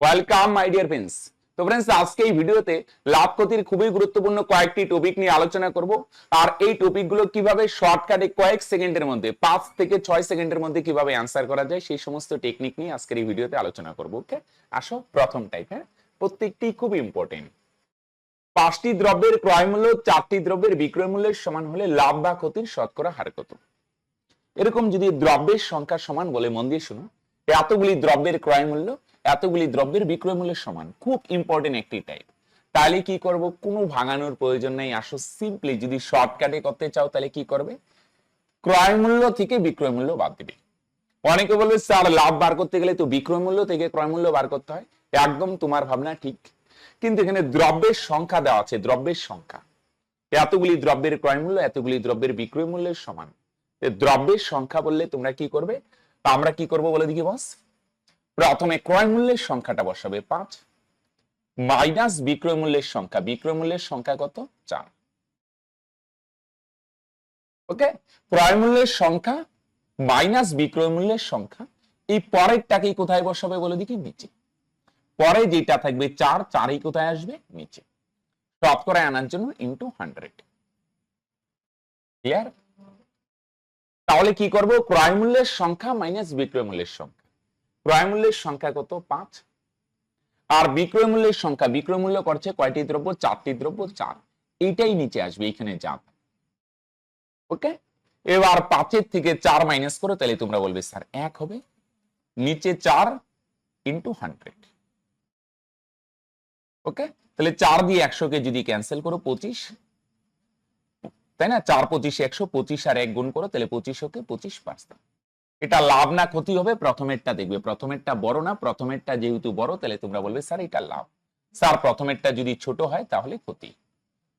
Welcome my dear friends তো friends আজকে এই ভিডিওতে লাভ ক্ষতির খুবই গুরুত্বপূর্ণ কয়েকটি টপিক নিয়ে আলোচনা করব। আর এই টপিকগুলো কীভাবে শর্টকাটে কয়েক সেকেন্ডের মধ্যে, পাঁচ থেকে ছয় সেকেন্ডের মধ্যে কীভাবে অ্যান্সার করা যায়, সেই সমস্ত টেকনিক নিয়ে আজকের এই ভিডিওতে আলোচনা করব ওকে আসো, প্রথম টাইপ হ্যাঁ? প্রত্যেকটি খুব ইম্পর্টেন্ট পাঁচটি দ্রব্যের ক্রয় মূল্য, চারটি দ্রব্যের বিক্রয় মূল্যের সমান হলে লাভ বা ক্ষতির শতকরা হার কত? এরকম যদি দ্রব্যের সংখ্যা সমান বলে মন দিয়ে শুনো, এতগুলি দ্রব্যের ক্রয় মূল্য এতগুলি দ্রব্যের বিক্রয় মূল্যের সমান, খুব ইম্পর্টেন্ট একটি টাইপ তাহলে কি করব? কোনো ভাঙানোর প্রয়োজন নেই। আসো সিম্পলি যদি শর্টকাটে করতে চাও, তাহলে কি করবে? ক্রয় মূল্য থেকে বিক্রয় মূল্য বাদ দিবে। অনেকে বলবে, স্যার, লাভ বার করতে গেলে তো বিক্রয় মূল্য থেকে ক্রয় মূল্য বার করতে হয়। একদম তোমার ভাবনা ঠিক। কিন্তু এখানে দ্রব্যের সংখ্যা দেওয়া আছে, দ্রব্যের সংখ্যা। এতগুলি দ্রব্যের ক্রয় মূল্য, এতগুলি দ্রব্যের বিক্রয় মূল্যের সমান। দ্রব্যের সংখ্যা বললে তোমরা কি করবে? আমরা কি করব বলে দেখি বস প্রথমে ক্রয় মূল্যের সংখ্যাটা বসাবে পাঁচ। মাইনাস বিক্রয় মূল্যের সংখ্যা। বিক্রয় মূল্যের সংখ্যা কত? চার। ওকে? ক্রয় মূল্যের সংখ্যা মাইনাস বিক্রয় মূল্যের সংখ্যা। এই পরেরটাকেই কোথায় বসাবে বলে দেখি? নিচে। পরে যেটা থাকবে চার, চারই কোথায় আসবে? নিচে। টপ শতকরা আনার জন্য ইন্টু হান্ড্রেড ক্লিয়ার তাহলে কি করব? ক্রয় মূল্যের সংখ্যা মাইনাস বিক্রয় মূল্যের সংখ্যা। ক্রয় মূল্যের সংখ্যা কত? পাঁচ। আর বিক্রয় মূল্যের সংখ্যা, বিক্রয় মূল্য করছে কয়টি দ্রব্য? চারটি দ্রব্য, চার। এইটাই নিচে আসবে, এখানে যা। ওকে? এবার পাঁচের থেকে চার মাইনাস করো, তাহলে তোমরা বলবে, স্যার, এক হবে। নিচে চার ইন্টু হান্ড্রেড ওকে? তাহলে চার দিয়ে একশোকে যদি ক্যান্সেল করো, পঁচিশ। তাই না? চার, পঁচিশ, একশো, পঁচিশ আর এক গুণ করো, তাহলে পঁচিশ ওকে পঁচিশ পার্সেন্ট এটা লাভ না ক্ষতি হবে, প্রথমেরটা দেখবে। প্রথমেরটা বড় না, প্রথমেরটা যেহেতু বড়, তাহলে তোমরা বলবে, স্যার, এটা লাভ। স্যার, প্রথমেরটা যদি ছোট হয়, তাহলে ক্ষতি।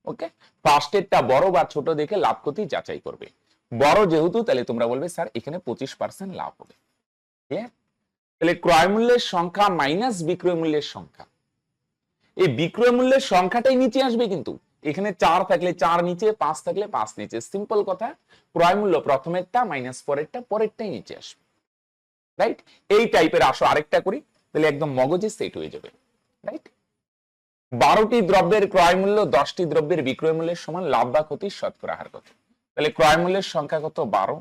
ওকে? ফার্স্টেরটা বড় বা ছোট দেখে লাভ, ক্ষতি যাচাই করবে। বড় যেহেতু, তাহলে তোমরা বলবে, স্যার, এখানে পঁচিশ পার্সেন্ট লাভ হবে। ক্লিয়ার তাহলে ক্রয় মূল্যের সংখ্যা মাইনাস বিক্রয় মূল্যের সংখ্যা। এই বিক্রয় মূল্যের সংখ্যাটাই নিচে আসবে কিন্তু। এখানে চার থাকলে চার নিচে, পাঁচ থাকলে পাঁচ নিচে। সিম্পল কথা, ক্রয় মূল্য প্রথমেরটা মাইনাস পরেরটা, পরেরটাই নিচে আসবে। রাইট এই টাইপের আসো আরেকটা করি, তাহলে একদম মগজে সেট হয়ে যাবে। রাইট বারোটি দ্রব্যের ক্রয় মূল্য, দশটি দ্রব্যের বিক্রয় মূল্যের সমান লাভ বা ক্ষতির শতকরা হার কত? তাহলে ক্রয় মূল্যের সংখ্যা কত? বারো।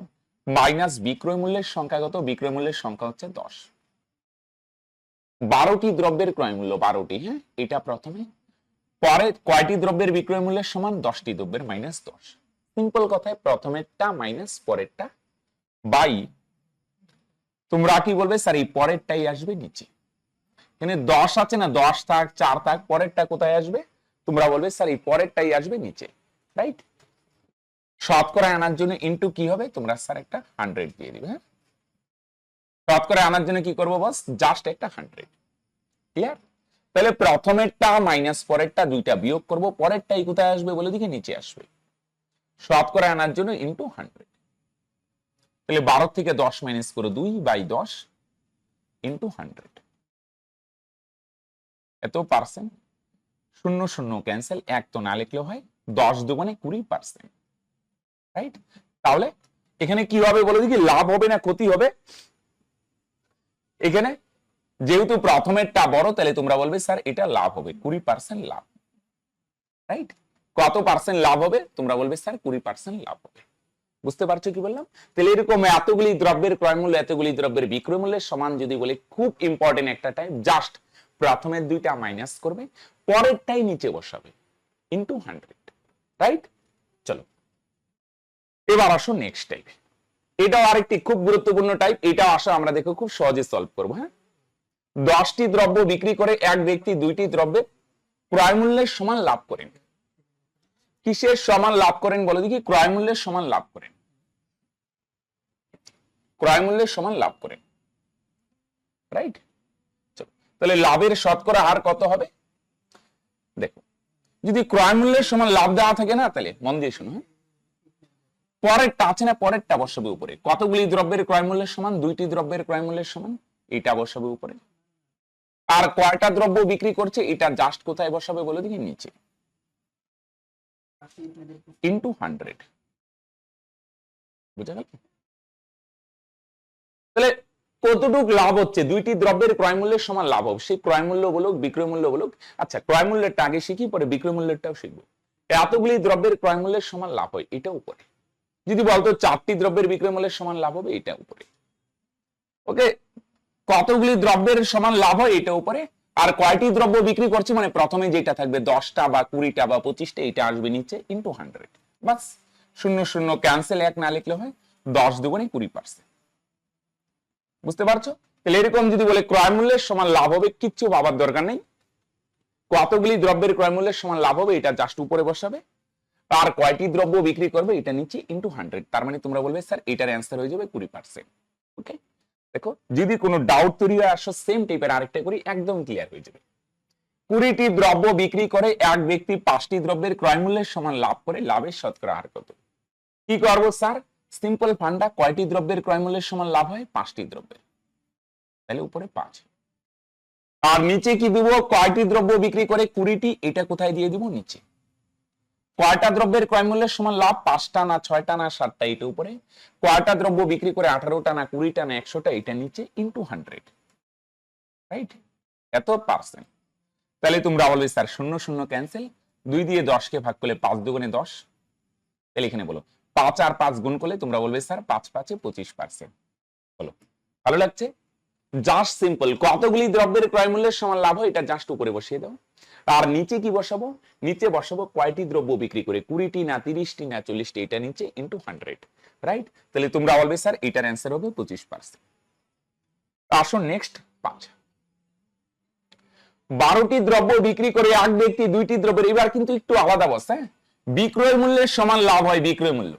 মাইনাস বিক্রয় মূল্যের সংখ্যা কত? বিক্রয় মূল্যের সংখ্যা হচ্ছে দশ। বারোটি দ্রব্যের ক্রয় মূল্য, বারোটি হ্যাঁ? এটা প্রথমে। পরে কয়টি দ্রব্যের বিক্রয় মূল্যের সমান? দশটি দ্রব্যের মাইনাস দশ। সিম্পল কথায় প্রথমেরটা মাইনাস পরেরটা বাই তোমরা কি বলবে? স্যার এই পরেরটাই আসবে নিচে। এখানে দশ আছে না? দশ থাক, চার থাক, পরেরটা কোথায় আসবে? তোমরা বলবে স্যার এই পরেরটাই আসবে নিচে রাইট শতকরা আনার জন্য ইনটু কি হবে? তোমরা স্যার একটা হান্ড্রেড দিয়ে দিবে হ্যাঁ? শতকরা আনার জন্য কি করব বস জাস্ট একটা হান্ড্রেড ক্লিয়ার তাহলে প্রথমেরটা মাইনাস পরেরটা দুইটা বিয়োগ করব, পরেরটাই কোথায় আসবে বলে দিকে নিচে আসবে। শতকরা আনার জন্য ইন্টু হান্ড্রেড তাহলে বারো থেকে দশ মাইনাস করে দুই বাই দশ ইন্টু হান্ড্রেড এত পার্সেন্ট শূন্য শূন্য ক্যান্সেল এক তো না লিখলেও হয়, দশ দুগুণে কুড়ি পার্সেন্ট রাইট তাহলে এখানে কি হবে বলে দিকে লাভ হবে না, ক্ষতি হবে। এখানে যেহেতু প্রথমেরটা বড়, তাহলে তোমরা বলবে, স্যার, এটা লাভ হবে, কুড়ি পার্সেন্ট লাভ। রাইট কত পার্সেন্ট লাভ হবে? তোমরা বলবে, স্যার, কুড়ি পার্সেন্ট লাভ হবে। বুঝতে পারছ কি বললাম? তাহলে এরকম এতগুলি দ্রব্যের ক্রয় মূল্য এতগুলি দ্রব্যের বিক্রয় মূল্যের সমান যদি বলে, খুব ইম্পর্টেন্ট একটা টাইম জাস্ট প্রথমের দুইটা মাইনাস করবে, পরেরটাই নিচে বসাবে ইন্টু হান্ড্রেড রাইট চলো, এবার আসো নেক্সট টাইপ এটাও আরেকটি খুব গুরুত্বপূর্ণ টাইপ এটাও আসো আমরা দেখো খুব সহজে সলভ করব হ্যাঁ? দশটি দ্রব্য বিক্রি করে এক ব্যক্তি দুইটি দ্রব্যের ক্রয় মূল্যের সমান লাভ করেন। কিসের সমান লাভ করেন বলে দেখি? ক্রয় মূল্যের সমান লাভ করেন। ক্রয় মূল্যের সমান লাভ করেন। রাইট তাহলে লাভের শতকরা হার কত হবে? দেখো, যদি ক্রয় মূল্যের সমান লাভ দেওয়া থাকে না, তাহলে মন দিয়ে শুনো হ্যাঁ? পরেরটা আছে না, পরেরটা বসাবে উপরে। কতগুলি দ্রব্যের ক্রয় মূল্যের সমান? দুইটি দ্রব্যের ক্রয় মূল্যের সমান? এটা বসাবে উপরে। আর কয়টা দ্রব্য বিক্রি করছে, এটা জাস্ট কোথায় বসাবে বলে দিকে নিচে ইন্টু হান্ড্রেড বুঝা গেল তাহলে কতটুক লাভ হচ্ছে? দুইটি দ্রব্যের ক্রয় মূল্যের সমান লাভ হবে। সেই ক্রয় মূল্য বলুক, বিক্রয় মূল্য বলুক। আচ্ছা ক্রয় মূল্যেরটা আগে শিখি, পরে বিক্রয় মূল্যেরটাও শিখব। এতগুলি দ্রব্যের ক্রয় মূল্যের সমান লাভ হয়, এটা উপরে। যদি বলতো চারটি দ্রব্যের বিক্রয় মূল্যের সমান লাভ হবে, এটা উপরে। ওকে কতগুলি দ্রব্যের সমান লাভ হয় এটা উপরে? আর কয়টি দ্রব্য বিক্রি করছে? মানে প্রথমে যেটা থাকবে দশটা বা কুড়িটা বা পঁচিশটা, এটা আসবে নিচে ইন্টু হান্ড্রেড বাস, শূন্য শূন্য ক্যান্সেল এক না লিখলে হয় দশ দুগুণে কুড়ি পার্সেন্ট বুঝতে পারছ? তাহলে এরকম যদি বলে ক্রয় মূল্যের সমান লাভ হবে, কিচ্ছু ভাবার দরকার নেই। কতগুলি দ্রব্যের ক্রয় মূল্যের সমান লাভ হবে, এটা জাস্ট উপরে বসাবে। আর কয়টি দ্রব্য বিক্রি করবে, এটা নিচে ইন্টু হান্ড্রেড তার মানে তোমরা বলবে, স্যার, এটার অ্যান্সার হয়ে যাবে কুড়ি পার্সেন্ট ওকে দেখো, যদি কোনো ডাউট তৈরি হয়ে, আসো সেম টাইপের আরেকটা করি, একদম ক্লিয়ার হয়ে যাবে। কুড়িটি দ্রব্য বিক্রি করে এক ব্যক্তি পাঁচটি দ্রব্যের ক্রয় মূল্যের সমান লাভ করে লাভের শতকরা হার কত? কি করব, স্যার? সিম্পল ফান্ডা, কয়টি দ্রব্যের ক্রয় মূল্যের সমান লাভ হয়? পাঁচটি দ্রব্যের। তাহলে উপরে পাঁচ। আর নিচে কি দিব? কয়টি দ্রব্য বিক্রি করে কুড়িটি? এটা কোথায় দিয়ে দিব? নিচে। কয়টা দ্রব্যের ক্রয় মূল্যের সমান লাভ পাঁচটা না ছয়টা না সাতটা এটা উপরে। কয়টা দ্রব্য বিক্রি করে আঠারোটা না কুড়িটা না একশোটা এটা নিচে ইন্টু হান্ড্রেড রাইট এত পার্সেন্ট তাহলে তোমরা বলবে স্যার শূন্য শূন্য ক্যান্সেল দুই দিয়ে দশকে ভাগ করলে পাঁচ দুগুণে দশ। তাহলে এখানে বলো, পাঁচ আর পাঁচ গুণ করলে তোমরা বলবে স্যার পাঁচ পাঁচে পঁচিশ পার্সেন্ট বলো, ভালো লাগছে? জাস্ট সিম্পল কতগুলি দ্রব্যের ক্রয় মূল্যের সমান লাভ হয়, এটা জাস্ট উপরে বসিয়ে দাও। আর নিচে কি বসাবো? নিচে বসাবো কয়টি দ্রব্য বিক্রি করে? কুড়িটি না, তিরিশটি না, চল্লিশটি? এটা নিচে ইন্টু হান্ড্রেড রাইট তাহলে তোমরা বলবে স্যার এটার অ্যান্সার হবে পঁচিশ পার্সেন্ট আসো নেক্সট পাঁচ। বারোটি দ্রব্য বিক্রি করে এক ব্যক্তি দুইটি দ্রব্যের, এবার কিন্তু একটু আলাদা অবস্থা হ্যাঁ? বিক্রয় মূল্যের সমান লাভ হয় বিক্রয় মূল্য।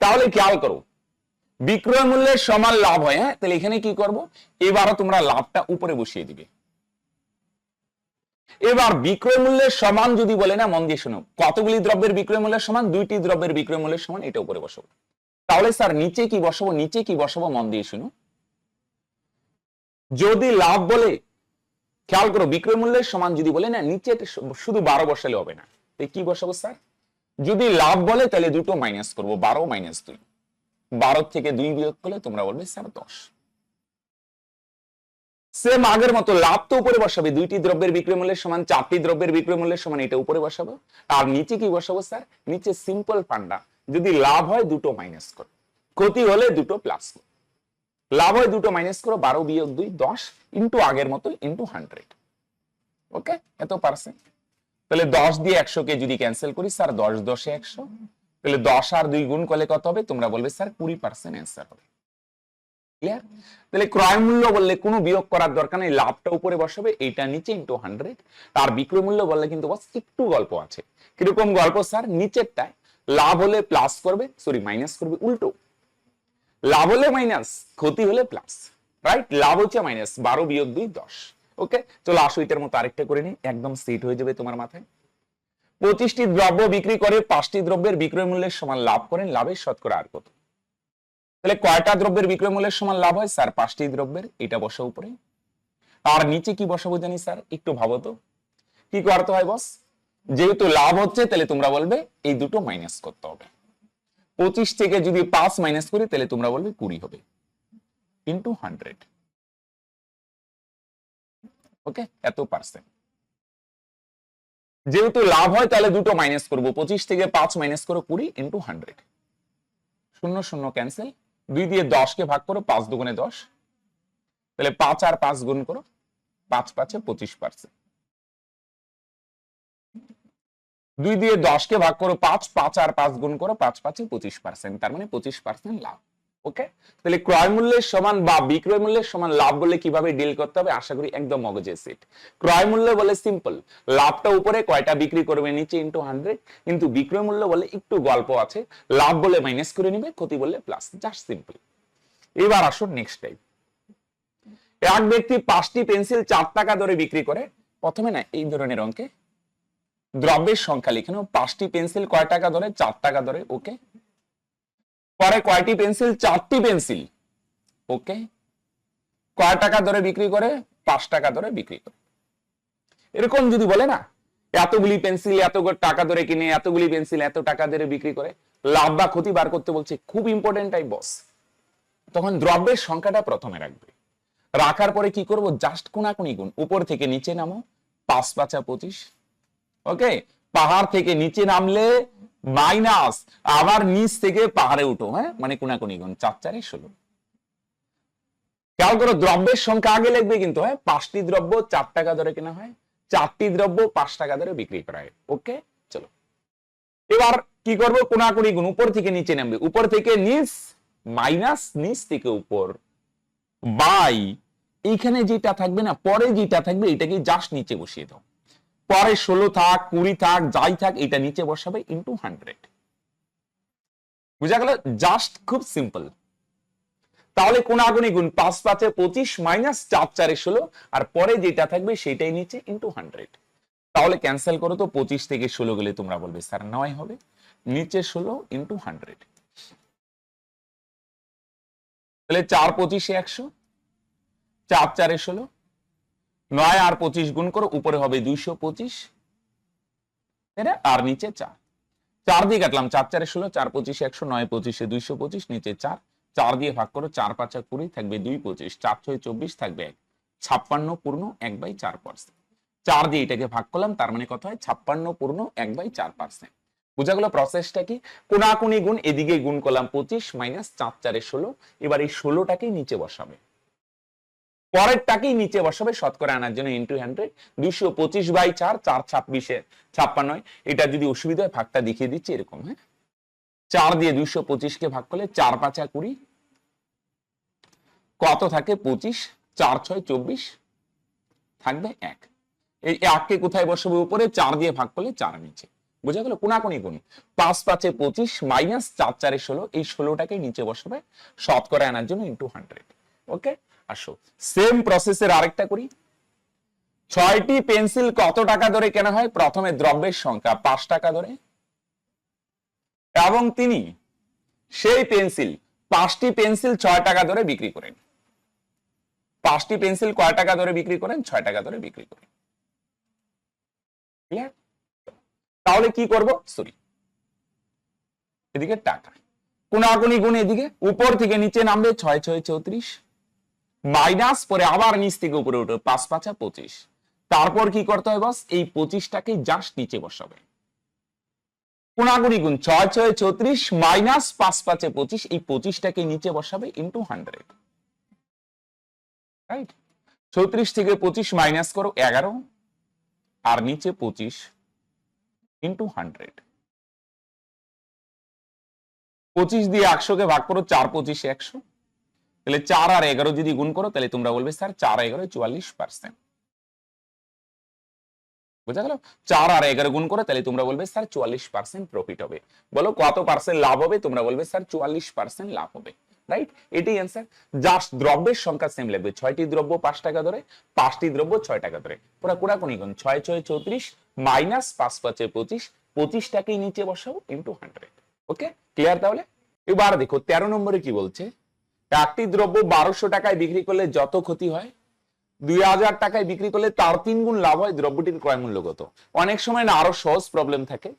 তাহলে খেয়াল করো বিক্রয় মূল্যের সমান লাভ হয় হ্যাঁ? তাহলে এখানে কি করব? এবারও তোমরা লাভটা উপরে বসিয়ে দিবে। এবার বিক্রয় মূল্যের সমান যদি বলে, না, মন দিয়ে শোনো, কতগুলি দ্রব্যের বিক্রয় মূল্যের সমান? দুইটি দ্রব্যের বিক্রয় মূল্যের সমান, এটা উপরে বসাবো। তাহলে স্যার, নিচে কি বসাবো? নিচে কি বসাবো? মন দিয়ে শুনো। যদি লাভ বলে, খেয়াল করো, বিক্রয় মূল্যের সমান যদি বলে, না, নিচে শুধু বারো বসালে হবে না। কি বসাবো, স্যার? যদি লাভ বলে, তাহলে দুটো মাইনাস করব, বারো মাইনাস দুই। বারো থেকে দুই বিয়োগ করলে তোমরা বলবে স্যার দশ। সেম আগের মতো লাভ তো উপরে বসাবে, দুইটি দ্রব্যের বিক্রয় মূল্যের সমান, চারটি দ্রব্যের বিক্রয় মূল্যের সমান, এটা উপরে বসাবো। আর নিচে কি বসাবো স্যার? নিচে সিম্পল ফান্ডা যদি লাভ হয় দুটো মাইনাস করো। ক্ষতি হলে দুটো প্লাস করো। লাভ হয় দুটো মাইনাস করো, বারো বিয়োগ দুই, দশ ইন্টু আগের মতো ইন্টু হান্ড্রেড ওকে এত পার্সেন্ট তাহলে দশ দিয়ে একশোকে যদি ক্যান্সেল করি, স্যার দশ দশে একশো। তাহলে দশ আর দুই গুণ করলে কত হবে? তোমরা বলবে, স্যার, কুড়ি পার্সেন্ট অ্যান্সার হবে। ক্লিয়ার তাহলে ক্রয় মূল্য বললে কোনো বিয়োগ করার দরকার নেই, লাভটা উপরে বসাবে নিচে ইন্টু হান্ড্রেড বিক্রয় মূল্য বললে কিন্তু বস একটু গল্প আছে। কীরকম গল্প, স্যার? নিচেরটায় লাভ হলে প্লাস করবে সরি মাইনাস করবে, উল্টো। লাভ হলে মাইনাস ক্ষতি হলে প্লাস রাইট লাভ হচ্ছে মাইনাস বারো বিয়োগ দুই, দশ। ওকে চলো আসো, এটার মতো আরেকটা করে নিই, একদম সেট হয়ে যাবে তোমার মাথায়। পঁচিশটি দ্রব্য বিক্রি করে পাঁচটি দ্রব্যের বিক্রয় মূল্যের সমান লাভ করেন লাভের শতকরা আর কত? তাহলে কয়টা দ্রব্যের বিক্রয় মূল্যের সমান লাভ হয়? স্যার, পাঁচটি দ্রব্যের এটা বসা উপরে। আর নিচে কি বসাবো জানি স্যার? একটু ভাবো তো। কি করতে হয়, বস? যেহেতু লাভ হচ্ছে, তাহলে তোমরা বলবে এই দুটো মাইনাস করতে হবে। পঁচিশ থেকে যদি পাঁচ মাইনাস করি, তাহলে তোমরা বলবে কুড়ি হবে। ইন্টু হান্ড্রেড ওকে এত পার্সেন্ট যেহেতু লাভ হয়, তাহলে দুটো মাইনাস করব। পঁচিশ থেকে পাঁচ মাইনাস করো কুড়ি ইন্টু হান্ড্রেড শূন্য শূন্য ক্যান্সেল দুই দিয়ে দশকে ভাগ করো, পাঁচ দুগুণে দশ। তাহলে পাঁচ আর পাঁচ গুণ করো, পাঁচ পাঁচে পঁচিশ পার্সেন্ট। দুই দিয়ে দশকে ভাগ করো, পাঁচ পাঁচ আর পাঁচ গুণ করো, পাঁচ পাঁচে পঁচিশ পার্সেন্ট। তার মানে পঁচিশ পার্সেন্ট লাভ। ওকে তাহলে ক্রয় মূল্যের সমান বা বিক্রয় মূল্যের সমান লাভ বলে কীভাবে ডিল করতে হবে? আশা করি একদম মগজে সেট ক্রয় মূল্য বলে সিম্পল লাভটা উপরে কয়টা বিক্রি করবে? নিচে ইন্টু হান্ড্রেড কিন্তু বিক্রয় মূল্য বলে একটু গল্প আছে। লাভ বলে মাইনাস করে নিবে, ক্ষতি বললে প্লাস জাস্ট সিম্পল এবার আসুন নেক্সট টাইম এক ব্যক্তি পাঁচটি পেন্সিল চার টাকা দরে বিক্রি করে। প্রথমে না, এই ধরনের অঙ্কে। দ্রব্যের সংখ্যা লিখে পাঁচটি পেন্সিল কয় টাকা ধরে চার টাকা ধরে ওকে পরে কয়টি পেন্সিল? চারটি পেন্সিল। ওকে? কয় টাকা ধরে বিক্রি করে? পাঁচ টাকা ধরে বিক্রি করে। এরকম যদি বলে না, এতগুলি পেন্সিল, এত টাকা ধরে কিনে, এতগুলি পেন্সিল, এত টাকা ধরে বিক্রি করে, লাভ বা ক্ষতি বার করতে বলছে, খুব ইম্পর্টেন্ট টাইপ বস তখন দ্রব্যের সংখ্যাটা প্রথমে রাখবে। রাখার পরে কি করব? জাস্ট কোনাকুনি গুণ। উপর থেকে নিচে নামো, পাঁচ পাঁচা পঁচিশ। ওকে? পাহাড় থেকে নিচে নামলে মাইনাস আবার নিচ থেকে পাহাড়ে উঠো হ্যাঁ? মানে কোনাকুনি গুণ চার চারে ষোলো। খেয়াল করো, দ্রব্যের সংখ্যা আগে লিখবে কিন্তু হ্যাঁ? পাঁচটি দ্রব্য চার টাকা ধরে কেনা হয়। চারটি দ্রব্য পাঁচ টাকা ধরে বিক্রি করা হয়। ওকে? চলো। এবার কি করব? কোনাকুনি গুণ উপর থেকে নিচে নামবে। উপর থেকে নিচ মাইনাস নিচ থেকে উপর। বাই এইখানে যেটা থাকবে না, পরে যেটা থাকবে, এটাকে জাস্ট নিচে বসিয়ে দাও। পরে ষোলো থাক, কুড়ি থাক, যাই থাক, এটা নিচে বসাবে ইন্টু হান্ড্রেড বুঝা গেল? জাস্ট খুব সিম্পল তাহলে কোনাগুনি গুণ পাঁচ পাঁচে পঁচিশ মাইনাস চার, চারে ষোলো, আর পরে যেটা থাকবে সেটাই নিচে ইন্টু হান্ড্রেড তাহলে ক্যান্সেল করো তো, পঁচিশ থেকে ষোলো গেলে তোমরা বলবে, স্যার, নয় হবে। নিচে ষোলো ইন্টু হান্ড্রেড তাহলে চার, পঁচিশে একশো, চার, চারে ষোলো নয় আর পঁচিশ গুণ করো, উপরে হবে দুইশো পঁচিশ। আর নিচে চার। চার দিয়ে কাটলাম, চার চারে ষোলো, চার পঁচিশে একশো, নয় পঁচিশে দুইশো পঁচিশ, নিচে চার। চার দিয়ে ভাগ করো, চার, পাঁচা কুড়ি, থাকবে দুই পঁচিশ। চার, ছয়, চব্বিশ, থাকবে এক। ছাপ্পান্ন, পূর্ণ, এক বাই চার পার্সেন্ট চার দিয়ে এটাকে ভাগ করলাম, তার মানে কত হয়? ছাপ্পান্ন, পূর্ণ, এক বাই চার পার্সেন্ট বোঝা গেল প্রসেসটা কি? কোনাকুনি গুণ, এদিকে গুণ করলাম পঁচিশ মাইনাস চার চারে ষোলো। এবার এই ষোলোটাকেই নিচে বসাবে। পরেরটাকেই নিচে বসাবে। শতকরা আনার জন্য ইন্টু হান্ড্রেড দুইশো পঁচিশ বাই চার চার ছাব্বিশে ছাপ্পান্ন এটা যদি অসুবিধা হয়, ভাগটা দেখিয়ে দিচ্ছি এরকম হ্যাঁ? চার দিয়ে দুইশো পঁচিশকে ভাগ করলে চার পাঁচা কুড়ি। কত থাকে? পঁচিশ, চার ছয়, চব্বিশ। থাকবে এক। এই এককে কোথায় বসাবে উপরে? চার দিয়ে ভাগ করলে চার নিচে। বোঝা গেল? কোনাকুনি গুণ পাঁচ পাঁচে পঁচিশ, মাইনাস চার চারে ষোলো, এই ষোলোটাকে নিচে বসাবে। শতকরা আনার জন্য ইন্টু হান্ড্রেড ওকে আসো সেম প্রসেসের আরেকটা করি। ছয়টি পেন্সিল কত টাকা ধরে কেনা হয়? প্রথমে দ্রব্যের সংখ্যা, পাঁচ টাকা ধরে। এবং তিনি সেই পেন্সিল, পাঁচটি পেন্সিল ছয় টাকা ধরে বিক্রি করেন। পাঁচটি পেন্সিল কয় টাকা ধরে বিক্রি করেন? ছয় টাকা ধরে বিক্রি করেন। তাহলে কি করব? সরি এদিকে টাকা। কোনাকুনি গুণ এদিকে, উপর থেকে নিচে নামবে ছয় ছয় চৌত্রিশ। মাইনাস পরে আবার নিচ থেকে উপরে উঠবে পাঁচ, পাঁচা পঁচিশ। তারপর কি করতে হয় বস? এই পঁচিশটাকে জাস্ট নিচে বসাবে। কোনাকুনি গুণ ছয় ছয় চৌত্রিশ মাইনাস পাঁচ, পাঁচে পঁচিশ, এই পঁচিশটাকে নিচে বসাবে ইন্টু হান্ড্রেড রাইট চৌত্রিশ থেকে পঁচিশ মাইনাস করো এগারো, আর নিচে পঁচিশ ইন্টু হান্ড্রেড পঁচিশ দিয়ে একশোকে ভাগ করো, চার, পঁচিশে একশো। তাহলে চার আর এগারো যদি গুণ করো, তাহলে তোমরা বলবে, স্যার, চার এগারো চুয়াল্লিশ পার্সেন্ট বোঝা গেল? চার আর এগারো গুণ করো, তাহলে তোমরা বলবে, স্যার, চুয়াল্লিশ পার্সেন্ট প্রফিট হবে। বলো, কত পার্সেন্ট লাভ হবে? তোমরা বলবে, স্যার, চুয়াল্লিশ পার্সেন্ট লাভ হবে। রাইট এটাই অ্যান্সার জাস্ট দ্রব্যের সংখ্যা সেম লাগবে। ছয়টি দ্রব্য পাঁচ টাকা ধরে, পাঁচটি দ্রব্য ছয় টাকা ধরে। পুরা কোড়া কোনি গুণ। ছয় ছয়, চৌত্রিশ মাইনাস পাঁচ, পাঁচে পঁচিশ পঁচিশটাকেই নিচে বসাও ইন্টু হান্ড্রেড ওকে ক্লিয়ার তাহলে? এবার দেখো, তেরো নম্বরে কি বলছে? একটি দ্রব্য বারোশো টাকায় বিক্রি করলে যত ক্ষতি হয়, দুই হাজার টাকায় বিক্রি করলে তার তিন গুণ লাভ হয়, দ্রব্যটির ক্রয় মূল্য কত? অনেক সময় না আরও সহজ প্রবলেম থাকে।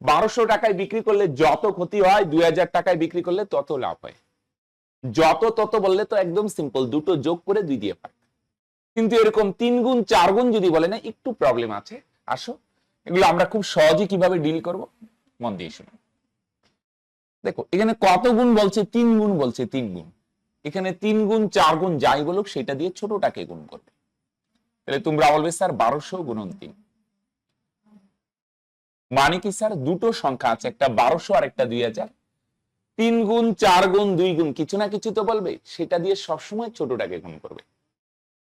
বারোশো টাকায় বিক্রি করলে যত ক্ষতি হয়, দুই হাজার টাকায় বিক্রি করলে তত লাভ হয়। যত তত বললে তো একদম সিম্পল দুটো যোগ করে দুই দিয়ে পায় কিন্তু এরকম তিন গুণ, চার গুণ যদি বলে না, একটু প্রবলেম আছে। আসো, এগুলো আমরা খুব সহজে কীভাবে ডিল করব? মন দিয়ে শুনুন। দেখো, এখানে কত গুণ বলছে? তিন গুণ বলছে, তিন গুণ। এখানে তিন গুণ, চার গুণ যাই বলুক, সেটা দিয়ে ছোটটাকে গুণ করবে। তাহলে তোমরা বলবে স্যার বারোশো গুণন তিন। মানে কি স্যার দুটো সংখ্যা আছে, একটা বারোশো আর একটা দুই হাজার। তিন গুণ, চার গুণ, দুই গুণ, কিছু না কিছু তো বলবে, সেটা দিয়ে সবসময় ছোটটাকে গুণ করবে।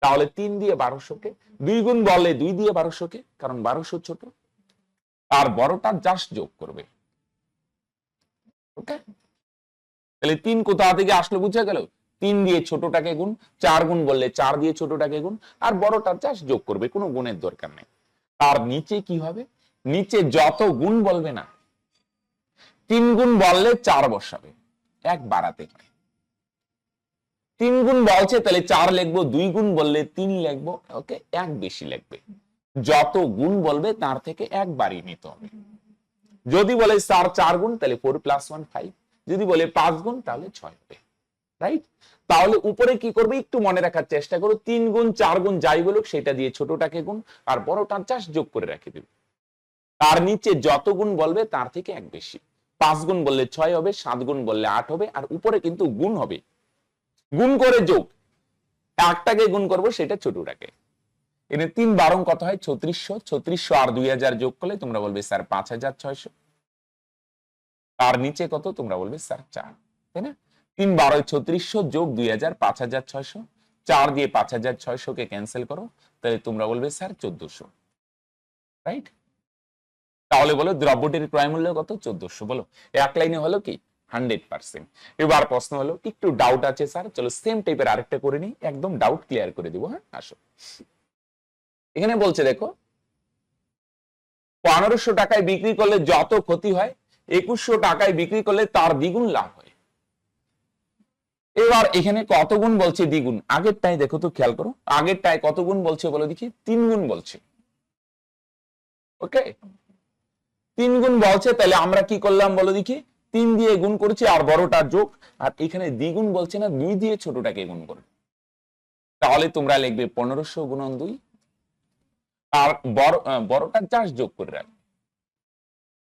তাহলে তিন দিয়ে বারোশোকে, দুই গুণ বলে দুই দিয়ে বারোশোকে, কারণ বারোশো ছোট। আর বড়টা জাস্ট যোগ করবে। তাহলে তিন কোথা থেকে আসলো বুঝে গেল? তিন দিয়ে ছোটটাকে গুণ, চার গুণ বললে চার দিয়ে ছোটটাকে গুণ, আর বড়টা জাস্ট যোগ করবে, কোনো গুণের দরকার নেই। আর নিচে কি হবে? নিচে যত গুণ বলবে না, তিন গুণ বললে চার বসাবে, এক বাড়াতে হয় তিন গুণ বলছে, তাহলে চার লিখব, দুই গুণ বললে তিন লিখব, ওকে, এক বেশি লিখবে। যত গুণ বলবে, তার থেকে এক বাড়িয়ে নিতে হবে। যদি বলে চার চার গুণ, তাহলে ফোর প্লাস ওয়ান ফাইভ যদি বলে পাঁচ গুণ, তাহলে ছয় হবে। রাইট তাহলে উপরে কি করবে? একটু মনে রাখার চেষ্টা করো। তিন গুণ, চার গুণ যাই বলুক, সেটা দিয়ে ছোটটাকে গুণ, আর বড়টার চাষ যোগ করে রেখে দেবে। তার নিচে যত গুণ বলবে, তার থেকে এক বেশি। পাঁচ গুণ বললে ছয় হবে, সাত গুণ বললে আট হবে, আর উপরে কিন্তু গুণ হবে। গুণ করে যোগ। একটাকে গুণ করব, সেটা ছোটটাকে। এখানে তিন বারং কত হয়? ছত্রিশশো। ছত্রিশশো আর দুই হাজার যোগ করলে তোমরা বলবে, স্যার, পাঁচ হাজার ছয়শো। আর নিচে কত? তোমরা বলবে, স্যার, চার। তাই না? তিন বারোয় ছত্রিশশো যোগ দুই হাজার, পাঁচ হাজার ছয়শো। চার দিয়ে পাঁচ হাজার ছয়শো কে ক্যান্সেল করো। তাহলে তোমরা বলবে, স্যার, চোদ্দশো। রাইট? তাহলে বলো, দ্রব্যটির ক্রয় মূল্য কত? চোদ্দশো। বলো, এক লাইনে হলো কি? Hundred percent. এবার প্রশ্ন হলো, একটু ডাউট আছে, স্যার? চলো সেম টাইপের আরেকটা করে নিই। একদম ডাউট ক্লিয়ার করে দিব হ্যাঁ? আসো। এখানে বলছে, দেখো, পনেরোশো টাকায় বিক্রি করলে যত ক্ষতি হয়, একুশশো টাকায় বিক্রি করলে তার দ্বিগুণ লাভ হয়। এবার এখানে কত গুণ বলছে দ্বিগুণ? আগেরটাই দেখো তো, খেয়াল করো, আগেরটায় কত গুণ বলছে বলো দেখি, তিন গুণ বলছে। ওকে তিন গুণ বলছে, তাহলে আমরা কি করলাম বলো দেখি, তিন দিয়ে গুণ করেছি আর বড়টা যোগ, আর এখানে দ্বিগুণ বলছে না, দুই দিয়ে ছোটটাকে গুণ করবে তাহলে তোমরা লিখবে পনেরোশো গুণন দুই আর বড় বড়টার চাষ যোগ করে রাখবে।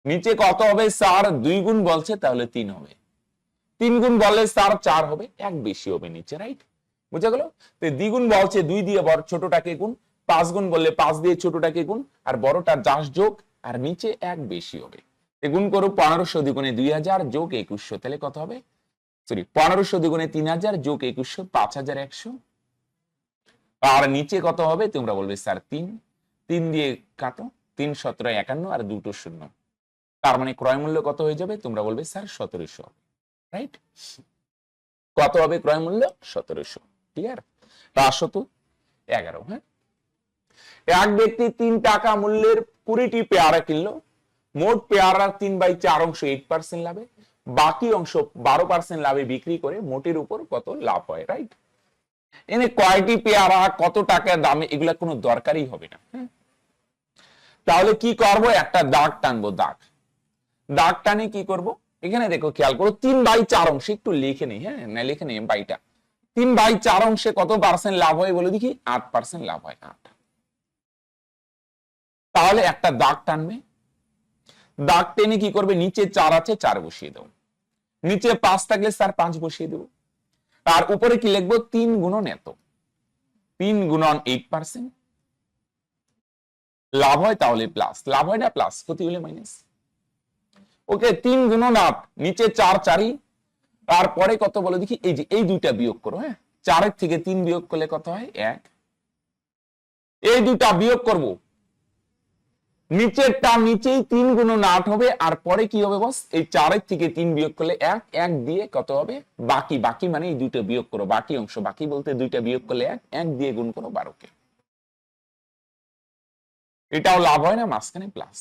নিচে কত হবে? চার দুই গুণ বলছে, তাহলে তিন হবে। তিন গুণ বললে চার চার হবে, এক বেশি হবে নিচে রাইট বুঝা গেল? তো দ্বিগুণ বলছে, দুই দিয়ে বড় ছোটটাকে গুণ, পাঁচ গুণ বললে পাঁচ দিয়ে ছোটটাকে গুণ, আর বড়টার চাষ যোগ, আর নিচে এক বেশি হবে। গুণ করো পনেরোশো দ্বিগুণে দুই হাজার, যোগ একুশশো, তাহলে কত হবে? সরি পনেরোশো দ্বিগুণে তিন হাজার, যোগ একুশশো, পাঁচ হাজার একশো। আর নিচে কত হবে? তোমরা বলবে, স্যার, তিন। তিন দিয়ে কাটো, তিন সতেরো একান্ন আর দুটো শূন্য। তার মানে ক্রয় মূল্য কত হয়ে যাবে? তোমরা বলবে, স্যার, সতেরোশো। রাইট কত হবে ক্রয় মূল্য? সতেরোশো। ক্লিয়ার পাঁচশত এগারো হ্যাঁ? এক ব্যক্তি তিন টাকা মূল্যের কুড়িটি পেয়ারা কিনলো। মোট পেয়ারা তিন বাই চার অংশ এইট পার্সেন্ট লাভে। বাকি অংশ বারো পার্সেন্ট লাভে বিক্রি করে মোটের উপর কত লাভ হয়? রাইট এনে কয়টি পেয়ারা, কত টাকা দামে, এগুলা কোনো দরকারই হবে না? তাহলে কি করব? একটা দাগ টানবো, দাগ। দাগ টানে কি করব? এখানে দেখো, খেয়াল করো, তিন বাই চার অংশে, একটু লিখে নেই হ্যাঁ না, লিখে নেই, বাইটা। তিন বাই চার অংশে কত পার্সেন্ট লাভ হয় বলে দেখি? আট পার্সেন্ট লাভ হয়, আট। তাহলে একটা দাগ টানবে। দাগ টেনে কি করবে? নিচে চার আছে, চার বসিয়ে দাও নিচে পাঁচ থাকলে স্যার পাঁচ বসিয়ে দেবো। তার উপরে কি লিখব? তিন গুণন এত। তিন গুণন এইট পার্সেন্ট লাভ হয় তাহলে প্লাস লাভ হয় না প্লাস ক্ষতি হলে মাইনাস ওকে তিন গুণন আট, নিচে চার চারি। তারপরে কত বলো দেখি? এই যে, এই দুইটা বিয়োগ করো হ্যাঁ? চারের থেকে তিন বিয়োগ করলে কত হয়? এক। এই দুটা বিয়োগ করব। নিচেরটা নিচেই তিন গুণন আট হবে, আর পরে কি হবে বস? এই চারের থেকে তিন বিয়োগ করলে এক এক দিয়ে কত হবে? বাকি বাকি মানে এই দুইটা বিয়োগ করো, বাকি অংশ, বাকি বলতে দুইটা বিয়োগ করলে এক এক দিয়ে গুণ করো বারোকে। এটাও লাভ হয় না, মাঝখানে প্লাস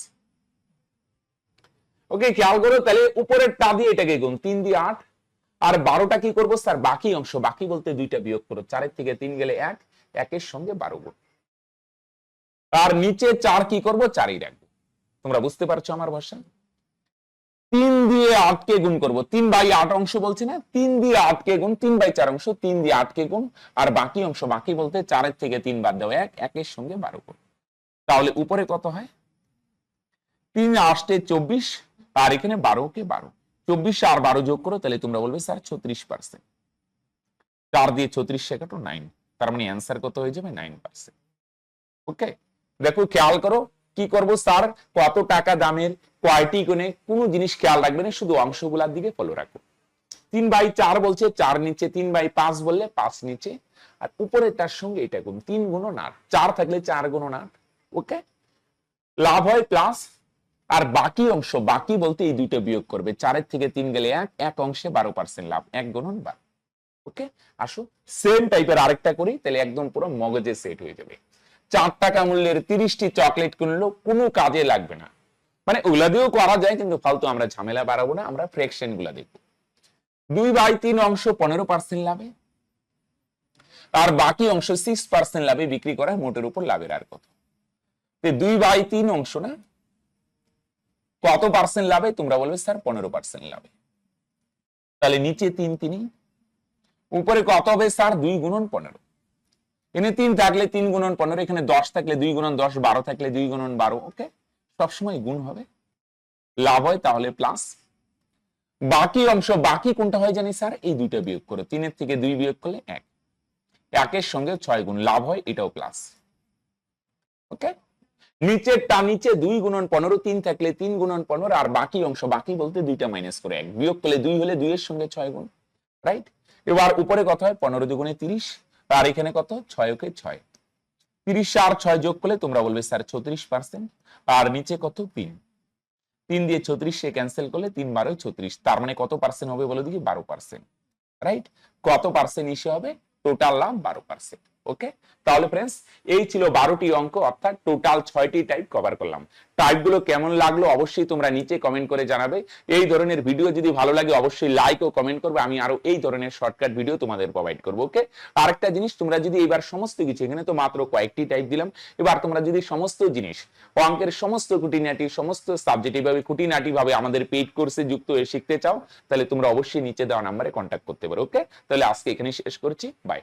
ওকে, খেয়াল করো, তাহলে উপরের টা দিয়ে এটাকে গুণ, তিন দিয়ে আট, আর বারোটা কি করব স্যার? বাকি অংশ, বাকি বলতে দুইটা বিয়োগ করো, চারের থেকে তিন গেলে এক, একের সঙ্গে বারো গুণ। আর নিচে চার কি করব? চারই রাখব। তোমরা বুঝতে পারছ আমার ভাষা? তিন দিয়ে আটকে গুণ করব। তিন বাই আট অংশ বলছে না? তিন দিয়ে আটকে গুণ, তিন বাই চার অংশ, তিন দিয়ে আটকে গুণ, আর বাকি অংশ, বাকি বলতে চারের থেকে তিন বাদ দেওয়া এক, একের সঙ্গে বারো গুণ। তাহলে উপরে কত হয়? তিন আষ্টে চব্বিশ, আর এখানে বারো কে বারো। চব্বিশ আর বারো যোগ করো, তাহলে তোমরা বলবে, স্যার, ছত্রিশ পার্সেন্ট চার দিয়ে ছত্রিশ কাটো নাইন তার মানে অ্যান্সার কত হয়ে যাবে? নাইন পার্সেন্ট ওকে দেখো, খেয়াল করো, কি করব স্যার? কত টাকা দামের কয়টি গুণে কোনো জিনিস খেয়াল রাখবে না, শুধু অংশগুলার দিকে ফলো রাখব তিন বাই চার বলছে, চার নিচে তিন বাই পাঁচ বললে পাঁচ নিচে, আর উপরে তার সঙ্গে এটা গুণ, তিন গুণ আট চার থাকলে চার গুণ আট ওকে লাভ হয় প্লাস আর বাকি অংশ, বাকি বলতে এই দুইটা বিয়োগ করবে, চারের থেকে তিন গেলে এক এক অংশে বারো পার্সেন্ট লাভ, এক গুণন বারো ওকে আসো সেম টাইপের আরেকটা করি, তাহলে একদম পুরো মগজে সেট হয়ে যাবে। চার টাকা মূল্যের তিরিশটি চকলেট কিনলো কোনো কাজে লাগবে না। মানে ওগুলা দিয়েও করা যায়, কিন্তু ফালতু আমরা ঝামেলা বাড়াবো না, আমরা ফ্রেকশনগুলা দেখব দুই বাই তিন অংশ পনেরো পার্সেন্ট লাভে, আর বাকি অংশ সিক্স পার্সেন্ট লাভে বিক্রি করা মোটের উপর লাভের আর কত। দুই বাই তিন অংশ না, কত পার্সেন্ট লাভে? তোমরা বলবে, স্যার, পনেরো পার্সেন্ট লাভে। তাহলে নিচে তিন তিনি উপরে কত হবে? স্যার, দুই গুণন পনেরো। এখানে তিন থাকলে তিন গুণন পনেরো, এখানে দশ থাকলে দুই গুণন দশ, বারো থাকলে দুই গুণন বারো ওকে সবসময় গুণ হবে। লাভ হয় তাহলে প্লাস বাকি অংশ, বাকি কোনটা হয় জানি স্যার? এই দুইটা বিয়োগ করে। তিনের থেকে দুই বিয়োগ করলে এক। একের সঙ্গে ছয় গুণ। লাভ হয় এটাও প্লাস ওকে নিচেরটা নিচে দুই গুণন পনেরো, তিন থাকলে তিন গুণন পনেরো, আর বাকি অংশ, বাকি বলতে দুইটা মাইনাস করে এক। বিয়োগ করলে দুই হলে দুইয়ের সঙ্গে ছয় গুণ রাইট এবার উপরে কত হয়? পনেরো দুগুণে তিরিশ। আর এখানে কত? ছয় ওকে ছয়। তিরিশ আর ছয় যোগ করলে তোমরা বলবে, স্যার, ছত্রিশ পার্সেন্ট আর নিচে কত? তিন। তিন দিয়ে ছত্রিশ সে ক্যান্সেল করলে তিন বারোই ছত্রিশ। তার মানে কত পার্সেন্ট হবে বলে দেখি? বারো পার্সেন্ট রাইট কত পার্সেন্ট ইসে হবে? টোটাল লাভ বারো পার্সেন্ট ওকে তাহলে ফ্রেন্ডস এই ছিল বারোটি অঙ্ক, অর্থাৎ টোটাল ছয়টি টাইপ কভার করলাম। টাইপগুলো কেমন লাগল অবশ্যই তোমরা নিচে কমেন্ট করে জানাবে। এই ধরনের ভিডিও যদি ভালো লাগে, অবশ্যই লাইক ও কমেন্ট করবে। আমি আরও এই ধরনের শর্টকাট ভিডিও তোমাদের প্রোভাইড করব ওকে আরেকটা জিনিস, তোমরা যদি এবার সমস্ত কিছু, এখানে তো মাত্র কয়েকটি টাইপ দিলাম। এবার তোমরা যদি সমস্ত জিনিস, অঙ্কের সমস্ত খুঁটিনাটি, সমস্ত সাবজেক্ট এইভাবে খুঁটিনাটি ভাবে আমাদের পেইড কোর্সে যুক্ত হয়ে শিখতে চাও, তাহলে তোমরা অবশ্যই নিচে দেওয়া নাম্বারে কন্ট্যাক্ট করতে পারো ওকে তাহলে আজকে এখানে শেষ করছি। বাই